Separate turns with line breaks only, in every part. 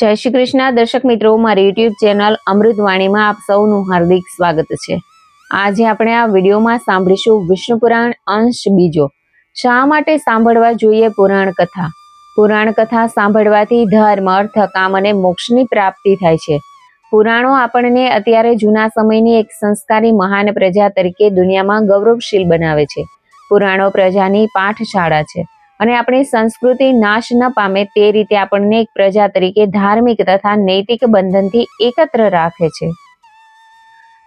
જય શ્રી કૃષ્ણ. દર્શક મિત્રો, મારી યુટ્યુબ ચેનલ અમૃતવાણીમાં આપ સૌનું હાર્દિક સ્વાગત છે. આજે આપણે આ વિડીયોમાં સાંભળીશું વિષ્ણુ પુરાણ અંશ બીજો. શા માટે સાંભળવા જોઈએ પુરાણ કથા? પુરાણ કથા સાંભળવાથી ધર્મ, અર્થ, કામ અને મોક્ષની પ્રાપ્તિ થાય છે. પુરાણો આપણને અત્યારે જૂના સમયની એક સંસ્કારી મહાન પ્રજા તરીકે દુનિયામાં ગૌરવશીલ બનાવે છે. પુરાણો પ્રજાની પાઠશાળા છે. અને આપણી સંસ્કૃતિ નાશ ન પામે તે રીતે આપણને એક પ્રજા તરીકે ધાર્મિક તથા નૈતિક બંધનથી એકત્ર રાખે છે.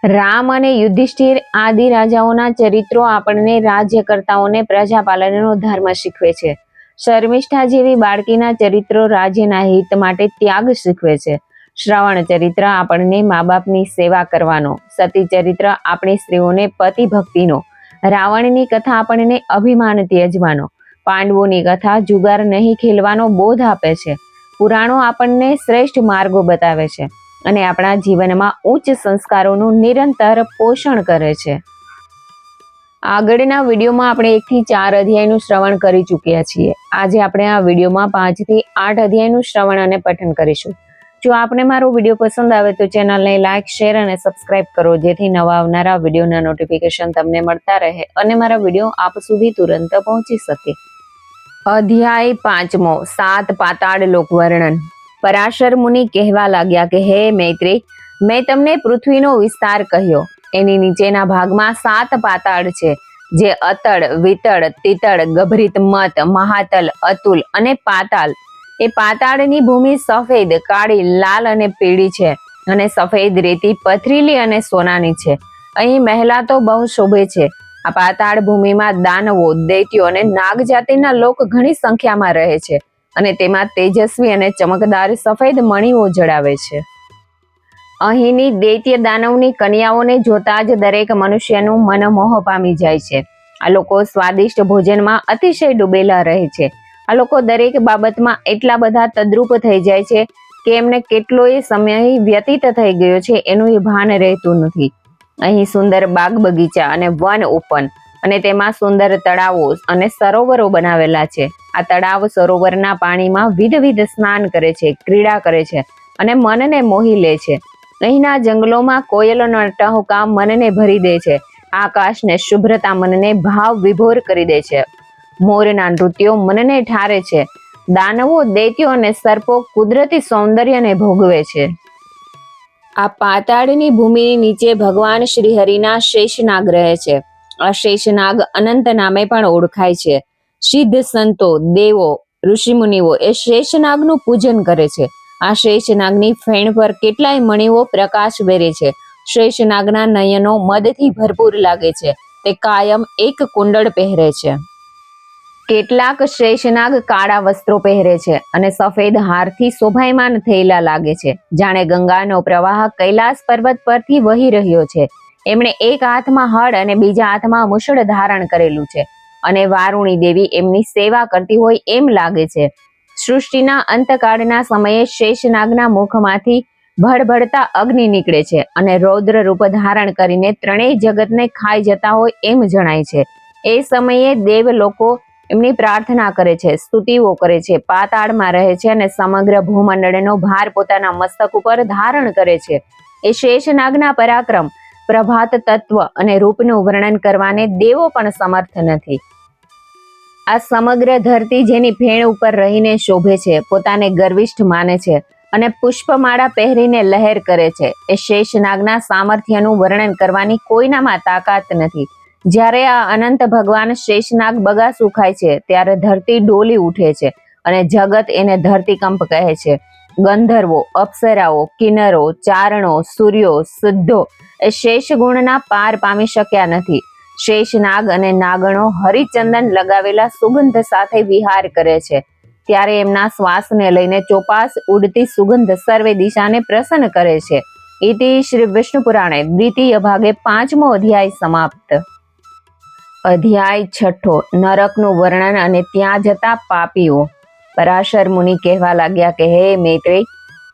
રામ અને યુધિષ્ઠિર આદિ રાજાઓના ચરિત્રો આપણને રાજ્યકર્તાઓને પ્રજાપાલનનો ધર્મ શીખવે છે. શર્મિષ્ઠા જેવી બાળકીના ચરિત્રો રાજ્યના હિત માટે ત્યાગ શીખવે છે. શ્રવણ ચરિત્ર આપણને મા બાપની સેવા કરવાનો, સતી ચરિત્ર આપણી સ્ત્રીઓને પતિ ભક્તિનો રાવણની કથા આપણને અભિમાનથી ત્યજવાનો પાંડવોની કથા જુગાર નહીં ખેલવાનો બોધ આપે છે. પુરાણો આપણને શ્રેષ્ઠ માર્ગો બતાવે છે અને આપણા જીવનમાં ઉચ્ચ સંસ્કારોનું નિરંતર પોષણ કરે છે. આગળના વિડીયોમાં આપણે એકથી ચાર અધ્યાયનું શ્રવણ કરી ચૂક્યા છીએ. આજે આપણે આ વિડીયોમાં પાંચથી આઠ અધ્યાયનું શ્રવણ અને પઠન કરીશું. જો આપને મારો વીડિયો પસંદ આવે તો ચેનલને લાઇક શેર અને સબસ્ક્રાઇબ કરો, જેથી નવા આવનારા વિડીયોના નોટિફિકેશન તમને મળતા રહે અને મારા વીડિયો આપ સુધી તુરંત પહોંચી શકે. અધ્યાય પાંચમો, સાત પાતાળ લોક વર્ણન પરાશર મુનિ કહેવા લાગ્યા કે, હે મૈત્રી, મેં તમને પૃથ્વીનો વિસ્તાર કહ્યો. એની નીચેના ભાગમાં સાત પાતાળ છે, જે અતળ, વિતળ, તિતળ, ગભરિત મત, મહાતલ, અતુલ અને પાતાળ એ પાતાળની ભૂમિ સફેદ, કાળી, લાલ અને પીળી છે અને સફેદ રેતી પથરીલી અને સોનાની છે. અહીં મહેલા તો બહુ શોભે છે. આ પાતાળ ભૂમિમાં દાનવો, દૈત્યો અને નાગ જાતિના લોક ઘણી સંખ્યામાં રહે છે અને તેમાં તેજસ્વી અને ચમકદાર સફેદ મણીઓ જડાવે છે. અહીંની દૈત્ય દાનવની કન્યાઓને જોતા જ દરેક મનુષ્યનું મન મોહ પામી જાય છે. આ લોકો સ્વાદિષ્ટ ભોજનમાં અતિશય ડૂબેલા રહે છે. આ લોકો દરેક બાબતમાં એટલા બધા તદ્રુપ થઈ જાય છે કે એમને કેટલોય સમય વ્યતીત થઈ ગયો છે, એનું એ ભાન રહેતું નથી. અહીં સુંદર બાગ બગીચા અને વન ઓપન અને તેમાં સુંદર તળાવો અને સરોવરો બનાવેલા છે. આ તળાવ સરોવરના પાણીમાં વિધવિધ સ્નાન કરે છે, ક્રીડા કરે છે અને મનને મોહી લે છે. અહીંના જંગલોમાં કોયલોનો ટહુકા મનને ભરી દે છે. આકાશને શુભ્રતા મનને ભાવ વિભોર કરી દે છે. મોરના નૃત્યો મનને ઠારે છે. દાનવો દૈત્યો અને સર્પો કુદરતી સૌંદર્યને ભોગવે છે. આ પાતાળની ભૂમિની નીચે ભગવાન શ્રી હરિના શેષનાગ રહે છે. આ શેષનાગ અનંત નામે પણ ઓળખાય છે. સિદ્ધ સંતો, દેવો, ઋષિમુનિઓ એ શેષનાગનું પૂજન કરે છે. આ શેષનાગની ફેણ પર કેટલાય મણીઓ પ્રકાશ વેરે છે. શેષનાગના નયનો મદથી ભરપૂર લાગે છે. તે કાયમ એક કુંડળ પહેરે છે. કેટલાક શેષનાગ કાળા વસ્ત્રો પહેરે છે અને સફેદ હારથી શોભાયમાન થયેલા લાગે છે. જાણે ગંગાનો પ્રવાહ કૈલાસ પર્વત પરથી વહી રહ્યો છે. એમણે એક હાથમાં હળ અને બીજા હાથમાં મુશળ ધારણ કરેલું છે અને વારુણી દેવી એમની સેવા કરતી હોય એમ લાગે છે. સૃષ્ટિના અંતકાળના સમયે શેષનાગના મુખમાંથી ભડભડતા અગ્નિ નીકળે છે અને રૌદ્ર રૂપ ધારણ કરીને ત્રણેય જગતને ખાઈ જતા હોય એમ જણાય છે. એ સમયે દેવ લોકો એમની પ્રાર્થના કરે છે, સ્તુતિઓ કરે છે, પાતાળમાં રહે છે અને સમગ્ર ભૂમંડળનો ભાર પોતાના મસ્તક ઉપર ધારણ કરે છે. એ શેષનાગના પરાક્રમ, પ્રભાત તત્વ અને રૂપનું વર્ણન કરવાને દેવો પણ સમર્થ નથી. આ સમગ્ર ધરતી જેની ફેણ ઉપર રહીને શોભે છે, પોતાને ગર્વિષ્ઠ માને છે અને પુષ્પમાળા પહેરીને લહેર કરે છે. એ શેષનાગના સામર્થ્યનું વર્ણન કરવાની કોઈનામાં તાકાત નથી. જ્યારે આ અનંત ભગવાન શેષનાગ બગાસું ખાય છે, ત્યારે ધરતી ડોલી ઉઠે છે અને જગત એને ધરતીકંપ કહે છે. ગંધર્વો, અપ્સરાઓ કિન્નરો ચારણો, સૂર્યો, સિદ્ધો એ શેષ ગુણના પાર પામી શક્યા નથી. શેષનાગ અને નાગણો હરિચંદન લગાવેલા સુગંધ સાથે વિહાર કરે છે. ત્યારે એમના શ્વાસને લઈને ચોપાસ ઉડતી સુગંધ સર્વે દિશાને પ્રસન્ન કરે છે. ઇતિ શ્રી વિષ્ણુ પુરાણે દ્વિતીય ભાગે પાંચમો અધ્યાય સમાપ્ત. અધ્યાય છઠ્ઠો, નરકનું વર્ણન અને ત્યાં જતા પાપીઓ. પરાશર મુનિ કહેવા લાગ્યા કે, હે મૈત્રી,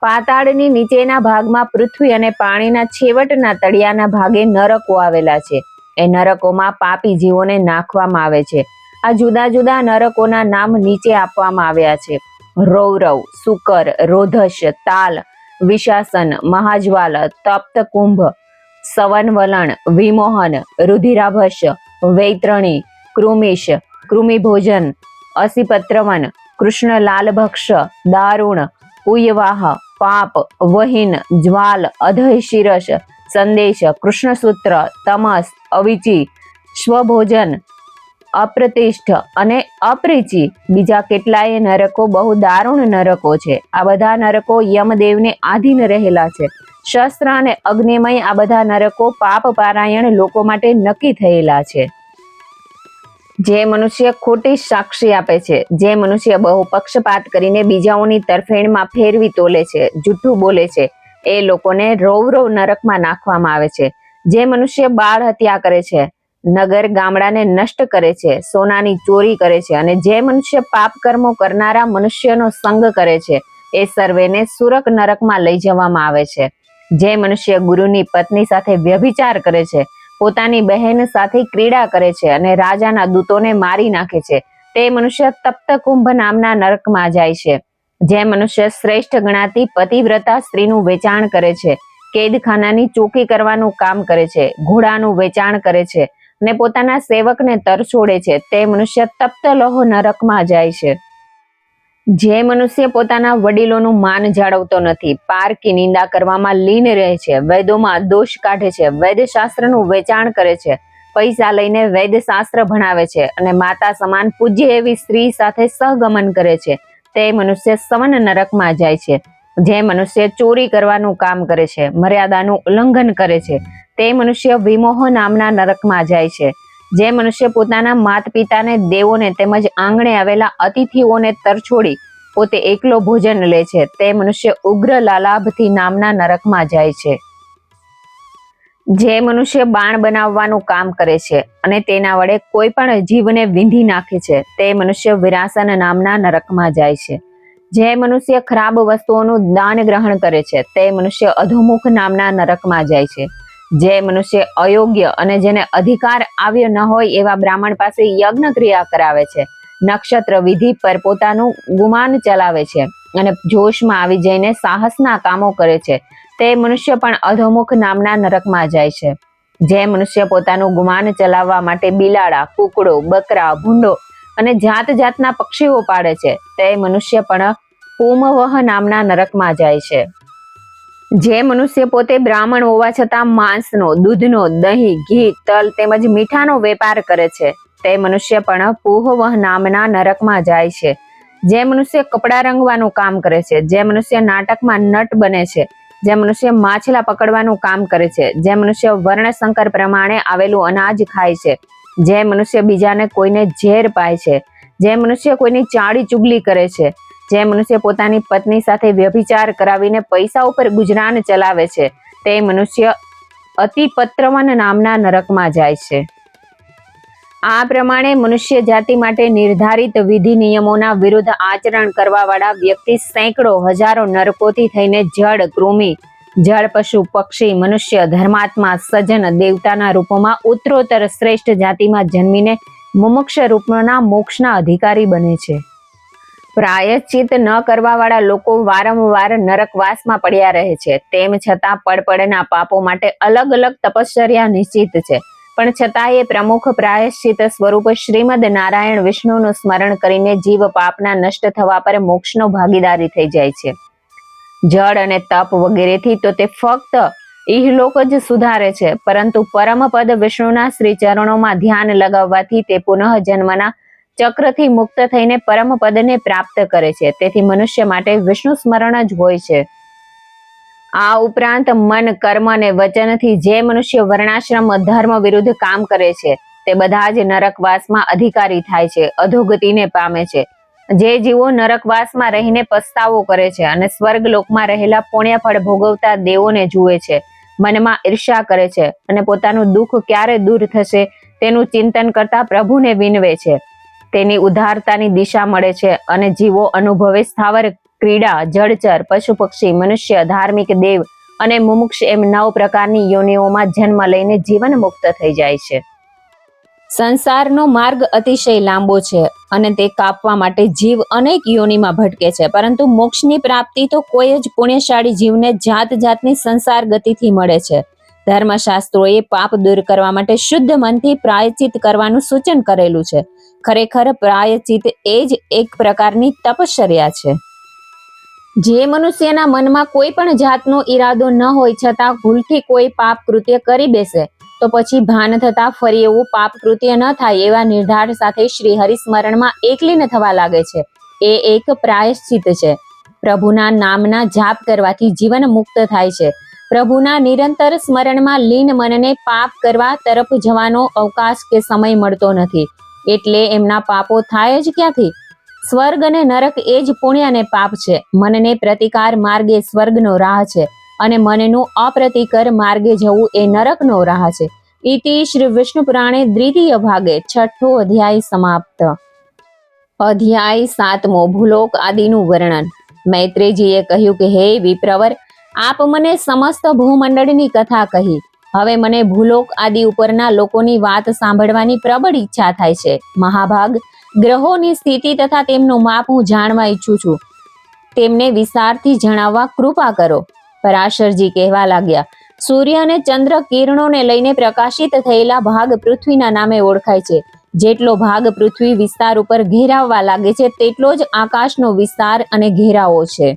પાતાળની નીચેના ભાગમાં પૃથ્વી અને પાણીના છેવટના તળિયાના ભાગે નરકો આવેલા છે. એ નરકોમાં પાપી જીવોને નાખવામાં આવે છે. આ જુદા જુદા નરકોના નામ નીચે આપવામાં આવ્યા છે. રૌરવ, સુકર, રોધશ, તાલ, વિશાસન, મહાજવાલ તપ્ત કુંભ સવનવલણ, વિમોહન રુધિરાભસ વૈત્રણી, કૃમિશ, કૃમિભોજન અસિપત્રવન કૃષ્ણલાલ ભક્ષ દારૂણ ઉયવાહ પાપ, વહીન, જ્વાલ અધય શિરસ સંદેશ, કૃષ્ણસૂત્ર, તમસ, અવિચી, સ્વભોજન, અપ્રતિષ્ઠ અને અપ્રિચી. બીજા કેટલાય નરકો બહુ દારૂણ નરકો છે. આ બધા નરકો યમદેવને આધીન રહેલા છે. શસ્ત્ર અને અગ્નિમય આ બધા નરકો પાપ પારાયણ લોકો માટે નક્કી થયેલા છે. જે મનુષ્ય ખોટી સાક્ષી આપે છે, જે મનુષ્ય બહુ પક્ષપાત કરીને બીજાઓની તરફેણમાં ફેરવી તોલે છે જૂઠું બોલે છે, એ લોકોને રૌરવ નરકમાં નાખવામાં આવે છે. જે મનુષ્ય બાળ હત્યા કરે છે, નગર ગામડાને નષ્ટ કરે છે, સોનાની ચોરી કરે છે અને જે મનુષ્ય પાપ કર્મો કરનારા મનુષ્યનો સંગ કરે છે, એ સર્વેને સુરક નરકમાં લઈ જવામાં આવે છે. જે મનુષ્ય ગુરુની પત્ની સાથે વ્યભિચાર કરે છે, પોતાની બહેન સાથે ક્રીડા કરે છે અને રાજાના દૂતોને મારી નાખે છે, તે મનુષ્ય તપ્ત કુંભ નામના નરકમાં જાય છે. જે મનુષ્ય શ્રેષ્ઠ ગણાતી પતિવ્રતા સ્ત્રીનું વેચાણ કરે છે, કેદખાનાની ચોકી કરવાનું કામ કરે છે, ઘોડાનું વેચાણ કરે છે અને પોતાના સેવકને તરછોડે છે, તે મનુષ્ય તપ્ત લોહ નરકમાં જાય છે. જે મનુષ્ય પોતાના વડીલોનું માન જાળવતો નથી. પારકી નિંદા કરવામાં લીન રહે છે, વેદોમાં દોષ કાઢે છે, વૈદશાસ્ત્રનું વેચાણ કરે છે, પૈસા લઈને વેદશાસ્ત્ર ભણાવે છે અને માતા સમાન પૂજ્ય એવી સ્ત્રી સાથે સહગમન કરે છે. તે મનુષ્ય સવન નરકમાં જાય છે. જે મનુષ્ય ચોરી કરવાનું કામ કરે છે, મર્યાદાનું ઉલ્લંઘન કરે છે, તે મનુષ્ય વિમોહ નામના નરકમાં જાય છે. જે મનુષ્ય પોતાના માત પિતાને દેવોને તેમજ આંગણે આવેલા અતિથિઓને તરછોડી પોતે એકલો ભોજન લે છે. તે મનુષ્ય ઉગ્ર લાલાભથી નામના નરકમાં જાય છે. જે મનુષ્ય બાણ બનાવવાનું કામ કરે છે અને તેના વડે કોઈ પણ જીવને વિંધી નાખે છે, તે મનુષ્ય વિરાસન નામના નરકમાં જાય છે. જે મનુષ્ય ખરાબ વસ્તુઓનું દાન ગ્રહણ કરે છે, તે મનુષ્ય અધોમુખ નામના નરકમાં જાય છે. જે મનુષ્ય અયોગ્ય અને જેને અધિકાર આવ્યો ન હોય એવા બ્રાહ્મણ પાસે યજ્ઞ ક્રિયા કરાવે છે. નક્ષત્ર વિધિ પર પોતાનું ગુમાન ચલાવે છે અને જોશમાં આવી જઈને સાહસના કામો કરે છે. તે મનુષ્ય પણ અધોમુખ નામના નરકમાં જાય છે. જે મનુષ્ય પોતાનું ગુમાન ચલાવવા માટે બિલાડા, કુકડો, બકરા, ભૂંડો અને જાત જાતના પક્ષીઓ પાડે છે, તે મનુષ્ય પણ પૂમવહ નામના નરકમાં જાય છે. જે મનુષ્ય પોતે બ્રાહ્મણ હોવા છતાં માંસનો, દૂધનો, દહીં, ઘી, તલ તેમજ મીઠાનો વેપાર કરે છે. તે મનુષ્ય પણ પૂહવહ નામના નરકમાં જાય છે. જે મનુષ્ય કપડાં રંગવાનું કામ કરે છે, જે મનુષ્ય નાટકમાં નટ બને છે, જે મનુષ્ય માછલા પકડવાનું કામ કરે છે, જે મનુષ્ય વર્ણશંકર પ્રમાણે આવેલું અનાજ ખાય છે, જે મનુષ્ય બીજાને કોઈને ઝેર પાય છે, જે મનુષ્ય કોઈની ચાડી ચુગલી કરે છે જે મનુષ્ય પોતાની પત્ની સાથે વ્યભિચાર કરાવીને પૈસા ઉપર ગુજરાન ચલાવે છે, તે મનુષ્ય અતિપત્રવન નામના નરકમાં જાય છે. આ પ્રમાણે મનુષ્ય જાતિ માટે નિર્ધારિત વિધિ નિયમોના વિરુદ્ધ આચરણ કરવાવાળા વ્યક્તિ સેંકડો હજારો નરકોથી થઈને જળ, કૃમિ, જળ પશુ, પક્ષી, મનુષ્ય, ધર્માત્મા, સજ્જન, દેવતાના રૂપોમાં ઉત્તરોત્તર શ્રેષ્ઠ જાતિમાં જન્મીને મુમુક્ષ રૂપના મોક્ષના અધિકારી બને છે. પ્રાયશ્ચિત ન કરવાવાળા લોકો વારંવાર નરકવાસમાં પડ્યા રહે છે. તેમ છતાં પડપડના પાપો માટે અલગ અલગ તપશ્ચર્યા નિશ્ચિત છે. પણ છતાં એ પ્રમુખ પ્રાયશ્ચિત સ્વરૂપ શ્રીમદ નારાયણ વિષ્ણુનું સ્મરણ કરીને જીવ પાપના નષ્ટ થવા પર મોક્ષનો ભાગીદારી થઈ જાય છે. જળ અને તપ વગેરેથી તો તે ફક્ત ઇહલોક જ સુધારે છે. પરંતુ પરમપદ વિષ્ણુના શ્રી ચરણોમાં ધ્યાન લગાવવાથી તે પુનઃ જન્મના ચક્રથી મુક્ત થઈને પરમપદને પ્રાપ્ત કરે છે. તેથી મનુષ્ય માટે વિષ્ણુ સ્મરણ જ હોય છે. આ ઉપરાંત મન, કર્મ અને વચનથી જે મનુષ્ય વર્ણાશ્રમ, ધર્મ વિરુદ્ધ કામ કરે છે, તે બધા જ નરકવાસમાં અધિકારી થાય છે, અધોગતિને પામે છે. જે જીવો નરકવાસમાં રહીને પસ્તાવો કરે છે અને સ્વર્ગ લોકમાં રહેલા પુણ્યફળ ભોગવતા દેવોને જુએ છે, મનમાં ઈર્ષા કરે છે અને પોતાનું દુઃખ ક્યારે દૂર થશે તેનું ચિંતન કરતા પ્રભુને વિનવે છે. તેની ઉદારતાની દિશા મળે છે અને જીવો અનુભવે સ્થાવર ક્રીડા, જળચર, પશુ પક્ષી, મનુષ્ય, ધાર્મિક દેવ અને મુમુક્ષ એમ નવ પ્રકારની યોનિઓમાં જન્મ લઈને જીવન મુક્ત થઈ જાય છે. સંસારનો માર્ગ અતિશય લાંબો છે અને તે કાપવા માટે જીવ અનેક યોનિમાં ભટકે છે, પરંતુ મોક્ષની પ્રાપ્તિ તો કોઈ જ પુણ્યશાળી જીવને જાત જાતની સંસાર ગતિથી મળે છે. ધર્મશાસ્ત્રોએ પાપ દૂર કરવા માટે શુદ્ધ મનથી પ્રાયચિત કરવાનું સૂચન કરેલું છે. ખરેખર પ્રાયચિત એ જ એક પ્રકારની તપશ્ચર્યા છે. જે મનુષ્યના મનમાં કોઈ પણ જાતનો ઈરાદો ન હોય છતાં ભૂલથી કોઈ પાપ કૃત્ય કરી બેસે, તો પછી ભાન થતા ફરી એવું પાપ કૃત્ય ન થાય એવા નિર્ધાર સાથે શ્રી હરિસ્મરણમાં એકલીન થવા લાગે છે. એ એક પ્રાયશ્ચિત છે. પ્રભુના નામના જાપ કરવાથી જીવન મુક્ત થાય છે. પ્રભુના નિરંતર સ્મરણમાં લીન મનને પાપ કરવા તરફ જવાનો અવકાશ કે સમય મળતો નથી. એટલે એમના પાપો થાય જ ક્યાંથી? સ્વર્ગ અને નરક એ જ પુણ્ય અને પાપ છે. મનને પ્રતિકાર માર્ગે સ્વર્ગનો રાહ છે અને મનનું અપ્રતિકર માર્ગે જવું એ નરકનો રાહ છે. ઇતિ શ્રી વિષ્ણુ પુરાણે દ્વિતીય ભાગે, છઠ્ઠો અધ્યાય સમાપ્ત. અધ્યાય સાતમો, ભૂલોક આદિનું વર્ણન. મૈત્રેયજીએ કહ્યું કે, હે વિપ્રવર, આપ મને સમસ્ત ભૂમંડળની કથા કહી. હવે મને ભૂલોક આદિ ઉપરના લોકોની વાત સાંભળવાની પ્રબળ ઈચ્છા થાય છે. મહાભાગ, ગ્રહોની સ્થિતિ તથા તેમનું માપ હું જાણવા ઈચ્છું છું. તેમને વિસ્તારથી જણાવવા કૃપા કરો. પરાશરજી કહેવા લાગ્યા, સૂર્ય અને ચંદ્ર કિરણોને લઈને પ્રકાશિત થયેલા ભાગ પૃથ્વીના નામે ઓળખાય છે. જેટલો ભાગ પૃથ્વી વિસ્તાર ઉપર ઘેરાવવા લાગે છે, તેટલો જ આકાશનો વિસ્તાર અને ઘેરાવો છે.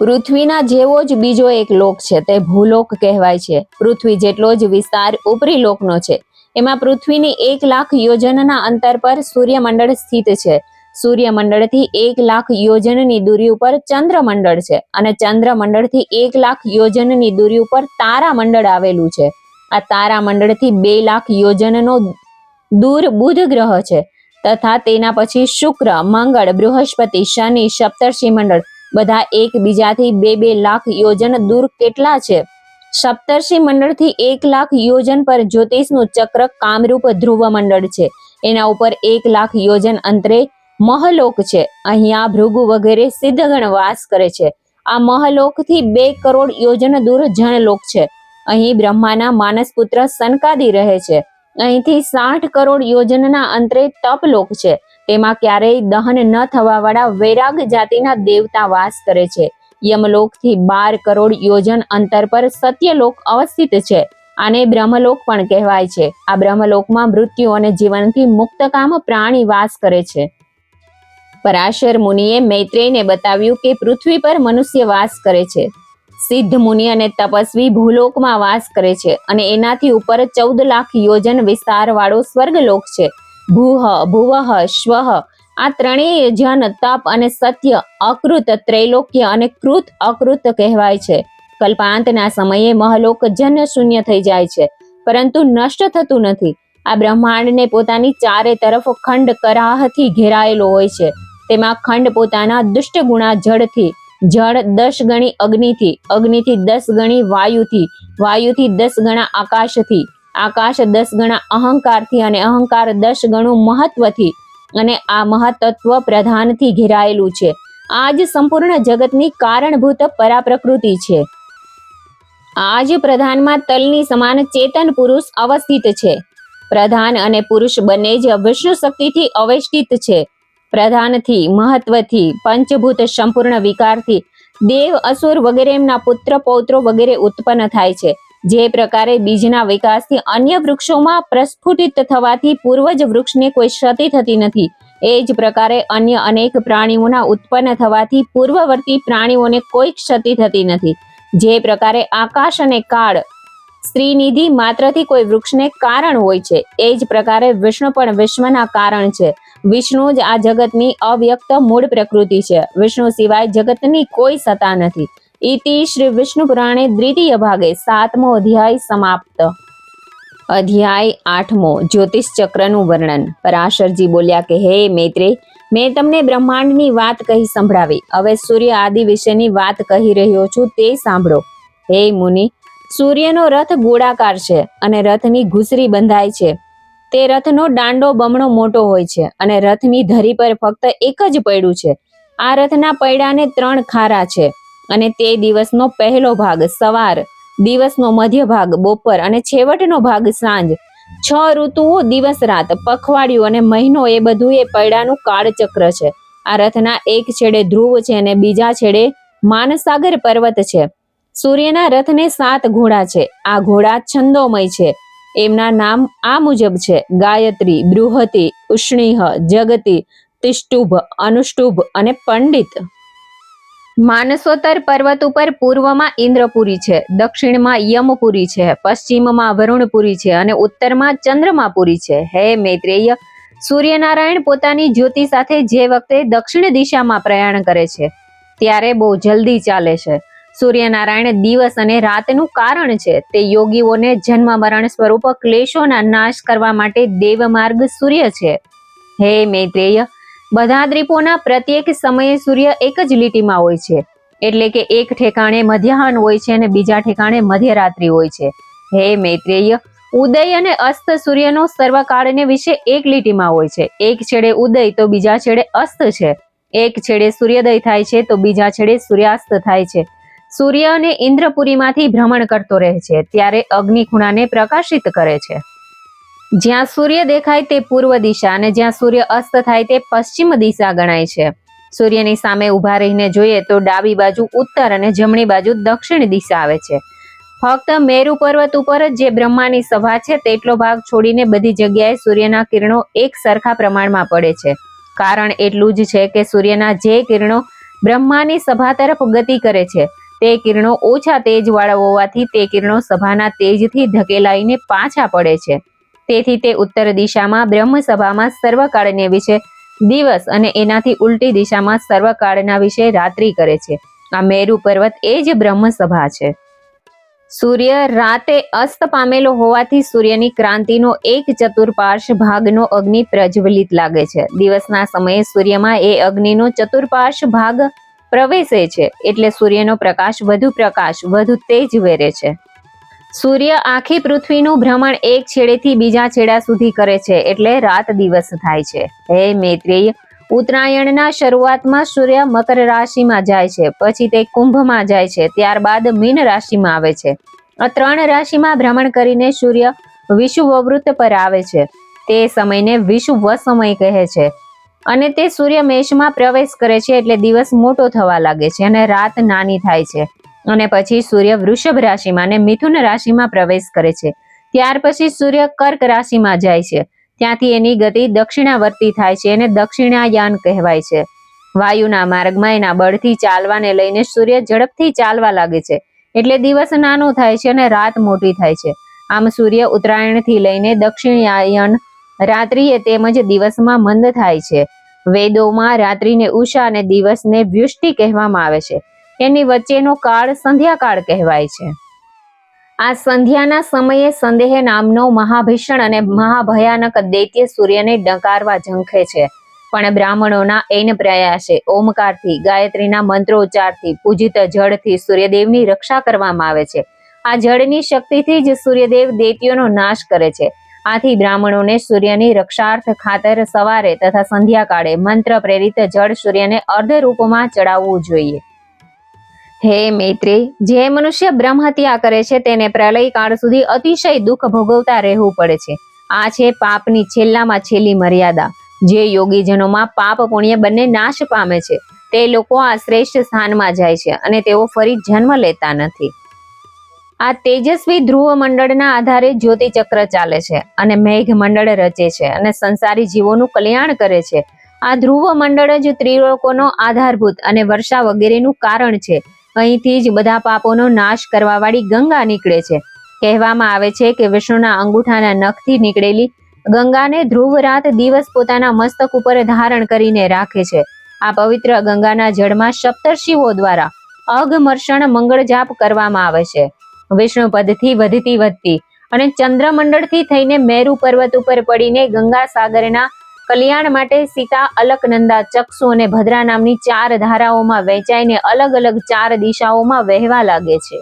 પૃથ્વીના જેવો જ બીજો એક લોક છે, તે ભૂલોક કહેવાય છે. પૃથ્વી જેટલો જ વિસ્તાર ઉપરી લોકનો છે. એમાં પૃથ્વીની એક લાખ યોજનના અંતર પર સૂર્યમંડળ સ્થિત છે. સૂર્યમંડળથી એક લાખ યોજનની દૂરી ઉપર ચંદ્રમંડળ છે અને ચંદ્રમંડળથી એક લાખ યોજનની દૂરી ઉપર તારામંડળ આવેલું છે. આ તારામંડળથી બે લાખ યોજનનો દૂર બુધ ગ્રહ છે. તથા તેના પછી શુક્ર, મંગળ, બૃહસ્પતિ, શનિ, સપ્તર્ષિ મંડળ બધા એકબીજાથી બે બે લાખ યોજન દૂર કેટલા છે? સપ્તર્ષિ મંડળથી એક લાખ યોજન પર જ્યોતિષનું ચક્ર કામરૂપ ધ્રુવ મંડળ છે. એના ઉપર એક લાખ યોજન અંતરે મહલોક છે. અહીંયા ભૃગુ વગેરે સિદ્ધગણ વાસ કરે છે. આ મહલોકથી બે કરોડ યોજન દૂર જનલોક છે. અહીં બ્રહ્માના માનસપુત્ર સનકાદી રહે છે. અહીંથી સાઠ કરોડ યોજનના અંતરે તપલોક છે. તેમાં ક્યારેય દહન ન થવા વાળા વૈરાગ જાતિના દેવતા વાસ કરે છે. યમલોકથી બાર કરોડ યોજન અંતર પર સત્યલોક અવસ્થિત છે. આને બ્રહ્મલોક પણ કહેવાય છે. આ બ્રહ્મલોકમાં મૃત્યુ અને જીવનથી મુક્તકામ પ્રાણી વાસ કરે છે. પરાશર મુનિએ મૈત્રેયને બતાવ્યું કે પૃથ્વી પર મનુષ્ય વાસ કરે છે. સિદ્ધ મુનિ અને તપસ્વી ભૂલોકમાં વાસ કરે છે અને એનાથી ઉપર ચૌદ લાખ યોજન વિસ્તાર વાળો સ્વર્ગલોક છે. ભૂહ ભુવહ શ્વ. આ ત્રણેય જન તપ અને સત્ય, અકૃત, ત્રૈલોક્ય અને કૃત અકૃત કહેવાય છે. કલ્પાંતના સમયે મહલોક જન શૂન્ય થઈ જાય છે, પરંતુ નષ્ટ થતું નથી. આ બ્રહ્માંડને પોતાની ચારે તરફ ખંડ કરાહથી ઘેરાયેલો હોય છે. તેમાં ખંડ પોતાના દુષ્ટ ગુણા જળથી, જળ દસ ગણી અગ્નિથી અગ્નિથી દસ ગણી વાયુથી વાયુથી દસ ગણા આકાશથી આકાશ દસ ગણા અહંકારથી અને અહંકાર દસ ગણું મહત્વથી અને આ મહત્વ પ્રધાનથી ઘેરાયેલું છે. આ જ સંપૂર્ણ જગતની કારણભૂત પરાપ્રકૃતિ છે. આ જ પ્રધાનમાં તલની સમાન ચેતન પુરુષ અવસ્થિત છે. પ્રધાન અને પુરુષ બંને જ વિષ્ણુ શક્તિથી અવેષ્ટિત છે. પ્રધાનથી, મહત્વથી, પંચભૂત સંપૂર્ણ વિકારથી દેવ, અસુર વગેરે એમના પુત્ર, પૌત્રો વગેરે ઉત્પન્ન થાય છે. જે પ્રકારે બીજના વિકાસથી અન્ય વૃક્ષોમાં પ્રસ્ફુટિત થવાથી પૂર્વજ વૃક્ષને કોઈ ક્ષતિ થતી નથી. એ જ પ્રકારે અન્ય અનેક પ્રાણીઓના ઉત્પન્ન થવાથી પૂર્વવર્તી પ્રાણીઓને કોઈ ક્ષતિ થતી નથી. જે પ્રકારે આકાશ અને કાળ, સ્ત્રીનિધિ માત્રથી કોઈ વૃક્ષને કારણ હોય છે. એ જ પ્રકારે વિષ્ણુ પણ વિશ્વના કારણ છે. વિષ્ણુ જ આ જગતની અવ્યક્ત મૂળ પ્રકૃતિ છે. વિષ્ણુ સિવાય જગતની કોઈ સત્તા નથી. ઇતિ શ્રી વિષ્ણુ પુરાણે દ્વિતીય ભાગે સાતમો અધ્યાય સમાપ્ત. અધ્યાય આઠમો, જ્યોતિષ ચક્રનું વર્ણન. પરાશરજી બોલ્યા કે, હે મૈત્રે, મેં તમને બ્રહ્માંડની વાત કહી સંભળાવી. હવે સૂર્ય આદિ વિશેની વાત કહી રહ્યો છું તે સાંભળો. હે મુનિ, સૂર્યનો રથ ગોળાકાર છે અને રથની ઘૂસરી બંધાય છે. તે રથનો દાંડો બમણો મોટો હોય છે અને રથની ધરી પર ફક્ત એક જ પૈડું છે. આ રથના પૈડાને ત્રણ ખારા છે. અને તે દિવસનો પહેલો ભાગ સવાર, દિવસનો મધ્ય ભાગ બપોર અને છેવટનો ભાગ સાંજ. છ ઋતુઓ દિવસ રાત, પખવાડિયું અને મહિનો એ બધું એ પૈડાનું કાળચક્ર છે. આ રથના એક છેડે ધ્રુવ છે અને બીજા છેડે માનસાગર પર્વત છે. સૂર્યના રથને સાત ઘોડા છે. આ ઘોડા છંદોમય છે. એમના નામ આ મુજબ છે. ગાયત્રી, બૃહતિ, ઉષ્ણીહ, જગતિ, તિષ્ટુભ, અનુષ્ટુભ અને પંડિત. માનસોત્તર પર્વત ઉપર પૂર્વમાં ઇન્દ્રપુરી છે. દક્ષિણમાં યમપુરી છે. પશ્ચિમમાં વરુણપુરી છે અને ઉત્તરમાં ચંદ્રમાપુરી છે. હે મૈત્રેય, સૂર્યનારાયણ પોતાની જ્યોતિ સાથે જે વખતે દક્ષિણ દિશામાં પ્રયાણ કરે છે, ત્યારે બહુ જલ્દી ચાલે છે. સૂર્યનારાયણ દિવસ અને રાતનું કારણ છે તે યોગીઓને જન્મ મરણ સ્વરૂપ ક્લેશોના નાશ કરવા માટે દેવમાર્ગ સૂર્ય છે. હે મૈત્રેય બધા દ્વીપોના પ્રત્યેક સમયે સૂર્ય એક જ લીટીમાં હોય છે. એટલે કે એક ઠેકાણે મધ્યાહન હોય છે અને બીજા ઠેકાણે મધ્યરાત્રિ હોય છે. હે મૈત્રેય, ઉદય અને અસ્ત સૂર્યનો સર્વકાળને વિશે એક લીટીમાં હોય છે. એક છેડે ઉદય તો બીજા છેડે અસ્ત છે. એક છેડે સૂર્યોદય થાય છે તો બીજા છેડે સૂર્યાસ્ત થાય છે. સૂર્ય અને ઇન્દ્રપુરીમાંથી ભ્રમણ કરતો રહે છે. ત્યારે અગ્નિ ખૂણાને પ્રકાશિત કરે છે. જ્યાં સૂર્ય દેખાય તે પૂર્વ દિશા અને જ્યાં સૂર્ય અસ્ત થાય તે પશ્ચિમ દિશા ગણાય છે. સૂર્યની સામે ઊભા રહીને જોઈએ તો ડાબી બાજુ ઉત્તર અને જમણી બાજુ દક્ષિણ દિશા આવે છે. ફક્ત મેરુ પર્વત ઉપર જ જે બ્રહ્માની સભા છે તેટલો ભાગ છોડીને બધી જગ્યાએ સૂર્યના કિરણો એક સરખા પ્રમાણમાં પડે છે. કારણ એટલું જ છે કે સૂર્યના જે કિરણો બ્રહ્માની સભા તરફ ગતિ કરે છે, તે કિરણો ઓછા તેજવાળા હોવાથી તે કિરણો સભાના તેજથી ધકેલાઈને પાછા પડે છે. તેથી તે ઉત્તર દિશામાં બ્રહ્મસભામાં સર્વકાળને વિશે દિવસ અને એનાથી ઉલટી દિશામાં સર્વકાળના વિશે રાત્રિ કરે છે. આ મેરુ પર્વત એ જ બ્રહ્મસભા છે. સૂર્ય રાતે અસ્ત પામેલો હોવાથી સૂર્યની ક્રાંતિનો એક ચતુર્પાર્શ ભાગનો અગ્નિ પ્રજ્વલિત લાગે છે. દિવસના સમયે સૂર્યમાં એ અગ્નિનો ચતુર્પાર્શ ભાગ પ્રવેશે છે. એટલે સૂર્યનો પ્રકાશ વધુ પ્રકાશ, વધુ તેજ વેરે છે. સૂર્ય આખી પૃથ્વીનું ભ્રમણ એક છેડેથી બીજા છેડા સુધી કરે છે એટલે રાત દિવસ થાય છે. હે મૈત્રેય, ઉત્તરાયણના શરૂઆતમાં સૂર્ય મકર રાશિમાં જાય છે, પછી તે કુંભમાં જાય છે, ત્યારબાદ મીન રાશિમાં આવે છે. આ ત્રણ રાશિમાં ભ્રમણ કરીને સૂર્ય વિષુવવૃત્ત પર આવે છે. તે સમયને વિષુવ સમય કહે છે. અને તે સૂર્ય મેષમાં પ્રવેશ કરે છે એટલે દિવસ મોટો થવા લાગે છે અને રાત નાની થાય છે. અને પછી સૂર્ય વૃષભ રાશિમાં અને મિથુન રાશિમાં પ્રવેશ કરે છે. ત્યાર પછી સૂર્ય કર્ક રાશિમાં જાય છે. ત્યાંથી એની ગતિ દક્ષિણાવર્તી થાય છે અને દક્ષિણાયાન કહેવાય છે. વાયુના માર્ગમાં એના બળથી ચાલવાને લઈને સૂર્ય ઝડપથી ચાલવા લાગે છે. એટલે દિવસ નાનો થાય છે અને રાત મોટી થાય છે. આમ સૂર્ય ઉત્તરાયણથી લઈને દક્ષિણાયન રાત્રિએ તેમજ દિવસમાં મંદ થાય છે. વેદોમાં રાત્રિને ઉષા અને દિવસને વ્યુષ્ટિ કહેવામાં આવે છે. એની વચ્ચેનો કાળ સંધ્યાકાળ કહેવાય છે. આ સંધ્યાના સમયે સંદેહ નામનો મહાભીષણ અને મહાભયાનક દૈત્ય સૂર્યને ડંકારવા ઝંખે છે. પણ બ્રાહ્મણોના એન પ્રયાસે ઓમકારથી, ગાયત્રીના મંત્રોચ્ચારથી, પૂજિત જળથી સૂર્યદેવની રક્ષા કરવામાં આવે છે. આ જળની શક્તિથી જ સૂર્યદેવ દૈત્યોનો નાશ કરે છે. આથી બ્રાહ્મણોને સૂર્યની રક્ષાર્થ ખાતર સવારે તથા સંધ્યાકાળે મંત્ર પ્રેરિત જળ સૂર્યને અર્ધ રૂપમાં ચડાવવું જોઈએ. હે મૈત્રી, જે મનુષ્ય બ્રહ્મ હત્યા કરે છે તેને પ્રલય કાળ સુધી અતિશય દુઃખ ભોગવતા રહેવું પડે છે. આ છે પાપની છેલ્લામાં છેલ્લી મર્યાદા. જે યોગીજનોમાં પાપ પુણ્ય બંને નાશ પામે છે. તે લોકો આ શ્રેષ્ઠ સ્થાનમાં જાય છે અને તેઓ ફરી જન્મ લેતા નથી. આ તેજસ્વી ધ્રુવ મંડળના આધારે જ્યોતિ ચક્ર ચાલે છે અને મેઘ મંડળ રચે છે અને સંસારી જીવોનું કલ્યાણ કરે છે. આ ધ્રુવ મંડળ જ ત્રિલોકોનો આધારભૂત અને વર્ષા વગેરેનું કારણ છે. અહીંથી જ બધા પાપોનો નાશ કરવા વાળી ગંગા નીકળે છે. કહેવામાં આવે છે કે વિષ્ણુના અંગૂઠાના નખથી નીકળેલી ગંગાને ધ્રુવ રાત દિવસ પોતાના મસ્તક ઉપર ધારણ કરીને રાખે છે. આ પવિત્ર ગંગાના જળમાં સપ્તર્ષિઓ દ્વારા અઘમર્ષણ મંગળ જાપ કરવામાં આવે છે. વિષ્ણુ પદથી વધતી વધતી અને ચંદ્રમંડળથી થઈને મેરુ પર્વત ઉપર પડીને ગંગા સાગરના કલ્યાણ માટે સીતા, અલકનંદા, ચક્ષુ અને ભદ્રા નામની ચાર ધારાઓમાં વહેંચાઈને અલગ અલગ ચાર દિશાઓમાં વહેવા લાગે છે.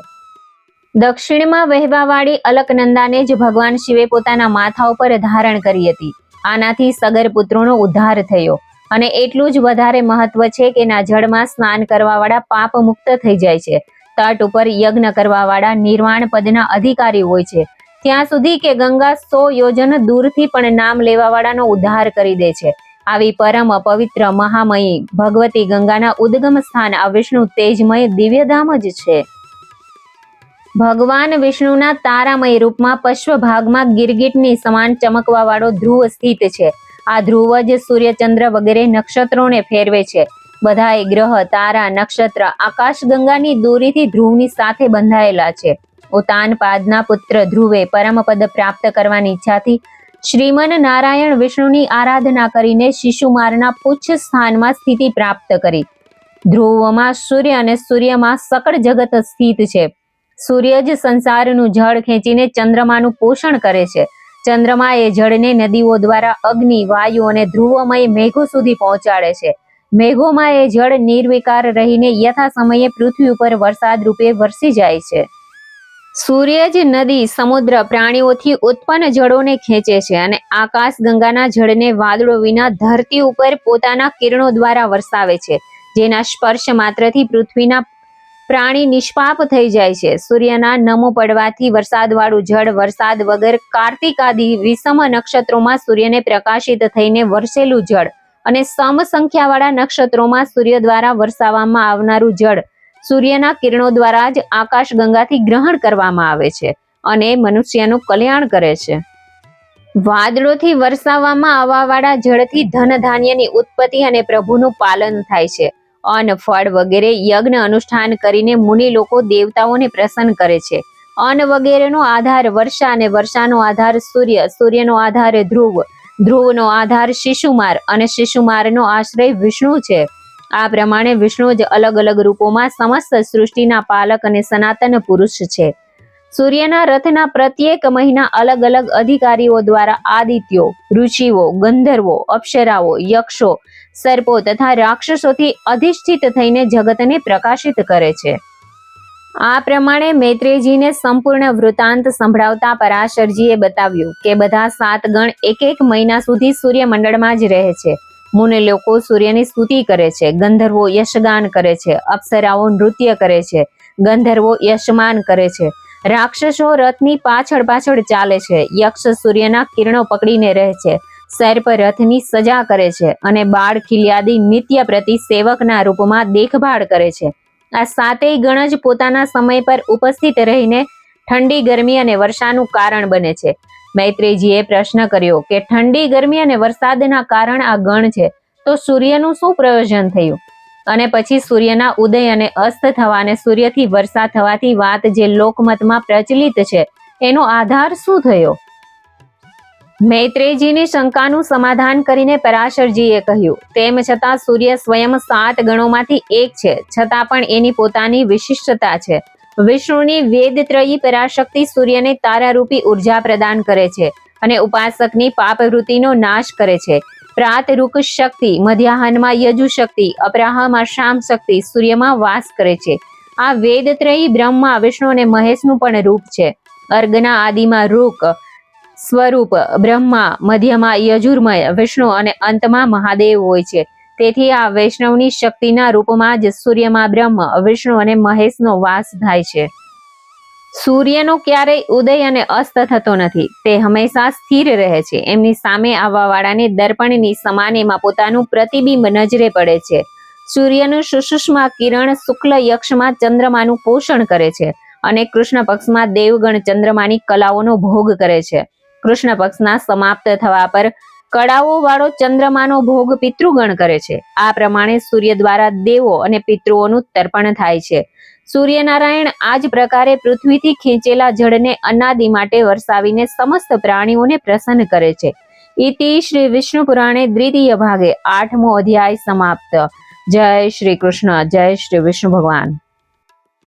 દક્ષિણમાં વહેવાવાળી અલકનંદાને જ ભગવાન શિવે પોતાના માથા ઉપર ધારણ કરી હતી. આનાથી સગર પુત્રોનો ઉદ્ધાર થયો અને એટલું જ વધારે મહત્વ છે કે ના જળમાં સ્નાન કરવાવાળા પાપ મુક્ત થઈ જાય છે. તટ ઉપર યજ્ઞ કરવાવાળા નિર્વાણ પદના અધિકારી હોય છે. ત્યાં સુધી કે ગંગા સો યોજન દૂરથી પણ નામ લેવાવાળાનો ઉદ્ધાર કરી દે છે. આવી પરમ પવિત્ર મહામયી ભગવતી ગંગાના ઉદ્ગમ સ્થાન આ વિષ્ણુ તેજમય દિવ્યધામ જ છે. ભગવાન વિષ્ણુના તારામય રૂપમાં પશ્વ ભાગમાં ગિરગીટની સમાન ચમકવા વાળો ધ્રુવ સ્થિત છે. આ ધ્રુવ જ સૂર્યચંદ્ર વગેરે નક્ષત્રોને ફેરવે છે. બધાય ગ્રહ, તારા, નક્ષત્ર આકાશ ગંગાની દોરીથી ધ્રુવની સાથે બંધાયેલા છે. ઉતાનપાદના પુત્ર ધ્રુવે પરમપદ પ્રાપ્ત કરવાની ઈચ્છાથી શ્રીમન નારાયણ વિષ્ણુની આરાધના કરીને શિશુમારના પુચ્છ સ્થાનમાં સ્થિતિ પ્રાપ્ત કરી. ધ્રુવમાં સૂર્ય અને સૂર્યમાં સકળ જગત સ્થિત છે. સૂર્ય જ સંસારનું જળ ખેંચીને ચંદ્રમાનું પોષણ કરે છે. ચંદ્રમા એ જળને નદીઓ દ્વારા અગ્નિ, વાયુ અને ધ્રુવમય મેઘો સુધી પહોંચાડે છે. મેઘોમાં એ જળ નિર્વિકાર રહીને યથા સમયે પૃથ્વી ઉપર વરસાદ રૂપે વરસી જાય છે. સૂર્ય જ નદી સમુદ્ર પ્રાણીઓથી ઉત્પન્ન જળોને ખેંચે છે અને આકાશ ગંગાના જળને વાદળો વિના ધરતી ઉપર પોતાના કિરણો દ્વારા વરસાવે છે. જેના સ્પર્શ માત્રથી પૃથ્વીના પ્રાણી નિષ્પાપ થઈ જાય છે. સૂર્યના નમો પડવાથી વરસાદવાળું જળ, વરસાદ વગર કાર્તિક આદિ, વિષમ નક્ષત્રોમાં સૂર્યને પ્રકાશિત થઈને વરસેલું જળ અને સમ સંખ્યાવાળા નક્ષત્રોમાં સૂર્ય દ્વારા વરસાવવામાં આવનારું જળ સૂર્યના કિરણો દ્વારા જ આકાશ ગંગાથી ગ્રહણ કરવામાં આવે છે અને મનુષ્યનું કલ્યાણ કરે છે. વાદળોથી વરસાવવામાં આવવાવાળા જળથી ધન ધાન્યની ઉત્પત્તિ અને પ્રભુનું પાલન થાય છે. અન્ન, ફળ વગેરે યજ્ઞ અનુષ્ઠાન કરીને મુનિ લોકો દેવતાઓને પ્રસન્ન કરે છે. અન્ન વગેરેનો આધાર વર્ષા અને વર્ષાનો આધાર સૂર્ય, સૂર્યનો આધાર ધ્રુવ, ધ્રુવનો આધાર શિશુમાર અને શિશુમારનો આશ્રય વિષ્ણુ છે. આ પ્રમાણે વિષ્ણુ જ અલગ અલગ રૂપોમાં સમસ્ત સૃષ્ટિના પાલક અને સનાતન પુરુષ છે. સૂર્યના રથના પ્રત્યેક મહિના અલગ અલગ અધિકારીઓ દ્વારા આદિત્યો, ઋષિઓ, ગંધર્વો, અપ્સરાઓ, યક્ષો, સર્પો તથા રાક્ષસોથી અધિષ્ઠિત થઈને જગતને પ્રકાશિત કરે છે. આ પ્રમાણે મૈત્રેયજીને સંપૂર્ણ વૃતાંત સંભળાવતા પરાશરજીએ બતાવ્યું કે બધા સાત ગણ એક એક મહિના સુધી સૂર્યમંડળમાં જ રહે છે. મુનિ લોકો સૂર્યની સ્તુતિ કરે છે, ગંધર્વો યશગાન કરે છે, અપ્સરાઓ નૃત્ય કરે છે, ગંધર્વો યશમાન કરે છે. રાક્ષસો રથની પાછળ પાછળ ચાલે છે, યક્ષ સૂર્યના કિરણો પકડીને રહે છે, સર્પ રથની સજા કરે છે અને બાળ ખિલિયાદી નિત્ય પ્રતિ સેવકના રૂપમાં દેખભાળ કરે છે. આ સાતેય ગણ જ પોતાના સમય પર ઉપસ્થિત રહીને ઠંડી ગરમી અને વર્ષાનું કારણ બને છે. મૈત્રેયજીએ પ્રશ્ન કર્યો કે, ઠંડી, ગરમી અને વરસાદના કારણ આ ગણ છે, તો સૂર્યનું શું પ્રયોજન થયું? અને પછી સૂર્યના ઉદય અને અસ્ત થવા અને સૂર્યથી વરસાદ થવાથી વાત જે લોકમતમાં પ્રચલિત છે, એનો આધાર શું થયો? મૈત્રેયજીની શંકાનું સમાધાન કરીને પરાશરજીએ કહ્યું, તેમ છતાં સૂર્ય સ્વયં સાત ગણોમાંથી એક છે, છતાં પણ એની પોતાની વિશિષ્ટતા છે. વિષ્ણુની વેદત્રયી પરાશક્તિ સૂર્યને તારારૂપી ઊર્જા પ્રદાન કરે છે અને ઉપાસકની પાપવૃત્તિનો નાશ કરે છે. પ્રાતરૂક શક્તિ, મધ્યાહનમાં યજુ શક્તિ, અપરાહમાં શામ શક્તિ સૂર્યમાં વાસ કરે છે. આ વેદત્રયી બ્રહ્મા, વિષ્ણુ અને મહેશનું પણ રૂપ છે. અર્ગના આદિમાં રૂક, સ્વરૂપ, બ્રહ્મા, મધ્યમાં યજુર્મય, વિષ્ણુ અને અંતમાં મહાદેવ હોય છે. તેથી આ વૈષ્ણવની શક્તિના રૂપમાં જ સૂર્યમાં બ્રહ્મ, વિષ્ણુ અને મહેશનો વાસ થાય છે. સૂર્યનો ક્યારેય ઉદય અને અસ્ત થતો નથી. તે હંમેશા સ્થિર રહે છે. એમની સામે આવવાવાળાને દર્પણની સમાન એમાં પોતાનું પ્રતિબિંબ નજરે પડે છે. સૂર્યનું સુષુષ્મા કિરણ શુક્લ યક્ષમાં ચંદ્રમાનું પોષણ કરે છે અને કૃષ્ણ પક્ષમાં દેવગણ ચંદ્રમાની કલાઓનો ભોગ કરે છે. કૃષ્ણ પક્ષના સમાપ્ત થવા પર કળાઓ વાળો ચંદ્રમાનો ભોગ પિતૃગણ કરે છે. આ પ્રમાણે સૂર્ય દ્વારા દેવો અને પિતૃઓનું તર્પણ થાય છે. સૂર્યનારાયણ આ જ પ્રકારે પૃથ્વીથી ખેંચેલા જળને અનાદિ માટે વરસાવીને સમસ્ત પ્રાણીઓને પ્રસન્ન કરે છે. ઇતિ શ્રી વિષ્ણુ પુરાણે દ્વિતીય ભાગે આઠમો અધ્યાય સમાપ્ત. જય શ્રી કૃષ્ણ, જય શ્રી વિષ્ણુ ભગવાન.